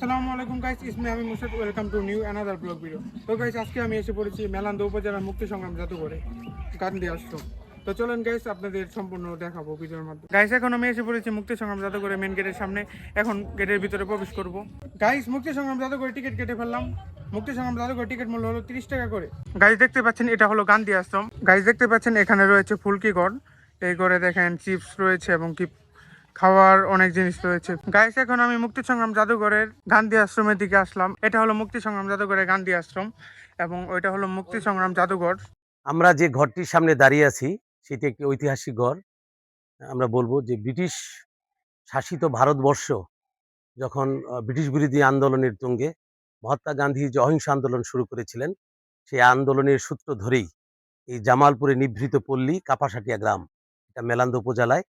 আসসালামু আলাইকুম গাইস ইসমি আমি Murshid welcome to new another blog video তো গাইস আজকে আমি এসে পড়েছি মেলান্দা উপজেলার মুক্তি সংগ্রাম জাদুঘরে। গান্ধী আশ্রম তো, চলেন গাইস আপনাদের সম্পূর্ণ দেখাবো ভিডিওর মাধ্যমে। গাইস এখন আমি এসে পড়েছি মুক্তি সংগ্রাম জাদুঘরে মেন গেটের সামনে। এখন গেটের ভিতরে প্রবেশ করব। গাইস মুক্তি সংগ্রাম জাদুঘরে টিকিট কেটে ফেললাম। মুক্তি সংগ্রাম জাদুঘর টিকিট মূল্য হলো তিরিশ টাকা করে। গাইস দেখতে পাচ্ছেন, এটা হলো গান্ধী আশ্রম গাইস দেখতে পাচ্ছেন, এখানে রয়েছে ফুলকি গড় এই ঘরে দেখেন চিপস রয়েছে এবং কি খাওয়ার অনেক জিনিস রয়েছে। গাইস এখন আমি মুক্তি সংগ্রাম জাদুঘরের গান্ধী আশ্রমের দিকে আসলাম। এটা হলো মুক্তি সংগ্রাম জাদুঘরের গান্ধী আশ্রম এবং ওইটা হলো মুক্তি সংগ্রাম জাদুঘর। আমরা যে ঘরটির সামনে দাঁড়িয়ে আছি, সেটি একটি ঐতিহাসিক ঘর। আমরা বলব যে ব্রিটিশ শাসিত ভারতবর্ষ যখন ব্রিটিশ বিরোধী আন্দোলনের তুঙ্গে মহাত্মা গান্ধী যে অহিংস আন্দোলন শুরু করেছিলেন, সেই আন্দোলনের সূত্র ধরেই এই জামালপুরে নিভৃত পল্লী কাপাসাটিয়া গ্রাম, এটা মেলান্দ উপজেলায়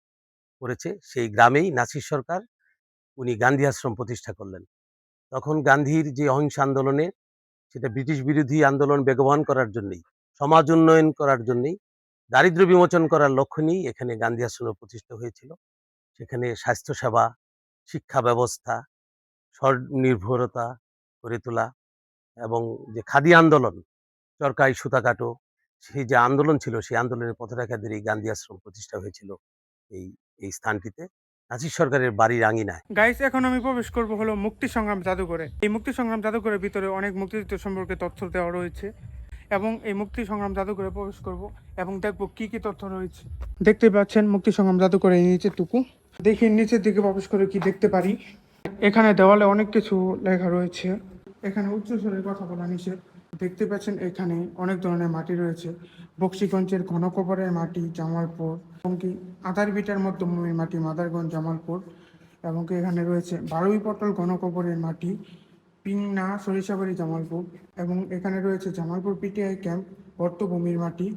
করেছে, সেই গ্রামেই নাসির সরকার উনি গান্ধী আশ্রম প্রতিষ্ঠা করলেন। তখন গান্ধীর যে অহিংস আন্দোলনে, সেটা ব্রিটিশ বিরোধী আন্দোলন বেগবান করার জন্যই, সমাজ উন্নয়ন করার জন্যই, দারিদ্র্য বিমোচন করার লক্ষ্য নিয়েই এখানে গান্ধী আশ্রম প্রতিষ্ঠা হয়েছিল। সেখানে স্বাস্থ্যসেবা, শিক্ষা ব্যবস্থা, স্বনির্ভরতা গড়ে তোলা এবং যে খাদি আন্দোলন চরকাই সুতা কাটো সেই যে আন্দোলন ছিল, সেই আন্দোলনের পথরেখা ধরে এই গান্ধী আশ্রম প্রতিষ্ঠা হয়েছিল এই এই স্থানটিতে নাসির সরকারের বাড়ির আঙিনায় গাইস এখন আমি প্রবেশ করব হলো মুক্তি সংগ্রাম জাদুঘরে। এই মুক্তি সংগ্রাম জাদুঘরের ভিতরে অনেক মুক্তিযুদ্ধ সম্পর্কে তথ্য দেওয়া রয়েছে এবং এই মুক্তি সংগ্রাম জাদুঘরে প্রবেশ করব এবং দেখব কি কি তথ্য রয়েছে। দেখতে পাচ্ছেন মুক্তি সংগ্রাম জাদুঘরে এই নিচের টুকু। দেখি নিচের দিকে প্রবেশ করে কি দেখতে পারি। এখানে দেওয়ালে অনেক কিছু লেখা রয়েছে। এখানে উচ্চস্বরের কথা বলা নিষেধ। দেখতে পাচ্ছেন এখানে অনেক ধরনের মাটি রয়েছে। বক্সিগঞ্জের ঘনকবরের মাটি জামালপুর এবং কি আধার বিটার মধ্যভূমির মাটি মাদারগঞ্জ, জামালপুর, এবং কি এখানে রয়েছে বারুই পটল ঘনকবরের মাটি, পিংনা, সরিষাবাড়ি, জামালপুর, এবং এখানে রয়েছে জামালপুর পিটিআই ক্যাম্প, বর্তভূমির মাটি।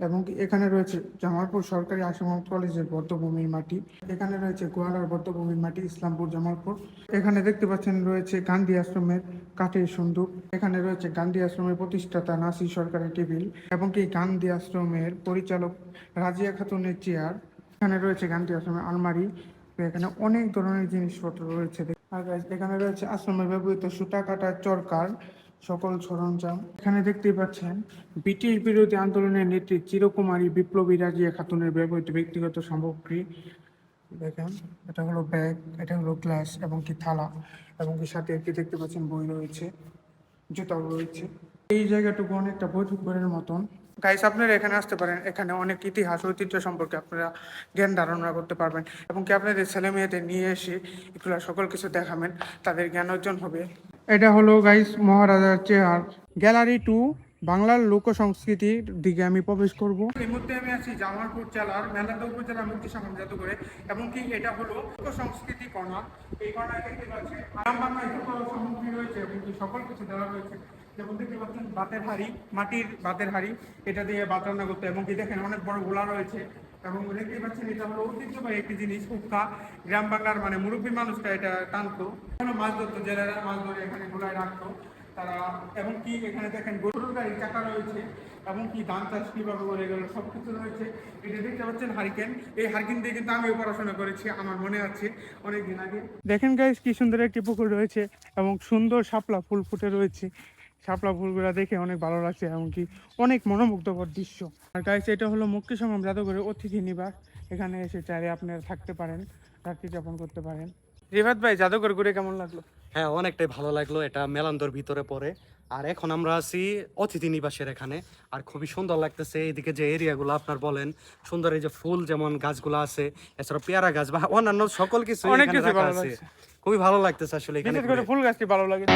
এবং এখানে রয়েছে জামালপুর সরকারি আসাম কলেজের বদ্ধভূমির মাটি, এখানে রয়েছে গোয়ালার বদ্ধভূমির মাটি, ইসলামপুর, জামালপুর। এখানে দেখতে পাচ্ছেন রয়েছে গান্ধী আশ্রমের কাঠের সন্দুক, এখানে রয়েছে গান্ধী আশ্রমের প্রতিষ্ঠাতা নাসি সরকারের টেবিল এবং কি গান্ধী আশ্রমের পরিচালক রাজিয়া খাতুনের চেয়ার, এখানে রয়েছে গান্ধী আশ্রমের আলমারি এখানে অনেক ধরনের জিনিসপত্র রয়েছে। আর এখানে রয়েছে আশ্রমে ব্যবহৃত সুতা কাটার চরকার সকল সরঞ্জাম। এখানে দেখতেই পাচ্ছেন, ব্রিটিশ বিরোধী আন্দোলনের নেত্রী চিরকুমারী বিপ্লবী রাজিয়া খাতুনের ব্যবহৃত ব্যক্তিগত সামগ্রী দেখেন, এটা হলো ব্যাগ, এটা হলো গ্লাস এবং কি থালা এবং কি সাথে একটি দেখতে পাচ্ছেন বই রয়েছে, জুতাও রয়েছে। এই জায়গাটুকু অনেকটা বৈঠকঘরের মতন। গাইস আপনারা এখানে আসতে পারেন। এখানে অনেক ইতিহাস, ঐতিহ্য সম্পর্কে আপনারা জ্ঞান ধারণা করতে পারবেন এবং কি আপনাদের ছেলে মেয়েদের নিয়ে এসে এগুলো সকল কিছু দেখাবেন, তাদের জ্ঞান অর্জন হবে। এটা হলো গাইস মহারাজার চেয়ার গ্যালারি টু বাংলার লোক সংস্কৃতির দিকে আমি প্রবেশ করব। এই মুহূর্তে আমি আছি জামালপুর জেলার মেলান্দা উপজেলা মুক্তি সংগ্রাম জাদুঘরে এবং কি এটা হলো লোক সংস্কৃতি কর্নার এই কর্নার দেখতে পাচ্ছেন সামগ্রী রয়েছে, এবং সকল কিছু দেওয়া রয়েছে। যেমন দেখতে পাচ্ছেন বাতের হাড়ি, মাটির বাতের হাড়ি, এটা দিয়ে ভাত রান্না করতে। এবং কি দেখেন অনেক বড় গোলা রয়েছে। এবং দেখতেই পাচ্ছেন এটা হলো ঐতিহ্যবাহী একটি জিনিস উক্কা গ্রাম বাংলার মানে মুরব্বী মানুষটা এটা টানতো। এখানে মাছ ধরতো জেলেরা মাছ ধরে এখানে গোলায় রাখতো, তারা এবং কি এখানে দেখেন গরুর গাড়ি চাকা রয়েছে এবং কি ধান চাষ কীভাবে করে গেল সব কিছু রয়েছে। এটা দেখতে পাচ্ছেন হারিকেন। এই হারিকেন দিয়ে কিন্তু আমিও পড়াশোনা করেছি, আমার মনে আছে অনেক দিন আগে। দেখেন গাইস কি সুন্দর একটি পুকুর রয়েছে এবং সুন্দর শাপলা ফুল ফুটে রয়েছে। শাপলা ফুলগুলো দেখে অনেক ভালো লাগছে এমনকি অনেক মনোমুগ্ধকর দৃশ্য। আর গাইস এটা হলো মুক্তি সংগ্রাম জাদুঘরের অতিথি নিবাস। এখানে এসে চাইলে আপনারা থাকতে পারেন রাত্রি যাপন করতে পারেন। রিভাত ভাই জাদুঘর ঘুরে কেমন লাগল? হ্যাঁ অনেকটাই ভালো লাগল। এটা মেলান্দর ভিতরে পড়ে। আর এখন আমরা আছি অতিথি নিবাসের এখানে। আর খুবই সুন্দর লাগতেছে এইদিকে যে এরিয়াগুলো আপনার বলেন। সুন্দর এই যে ফুল যেমন গাছগুলো আছে এছাড়া পেয়ারা গাছ বা অন্যান্য সকল কিছু অনেক কিছু ভালো আছে। লাগছে। খুবই ভালো লাগতেছে আসলে এখানে। ফুল গাছটি ভালো লাগে।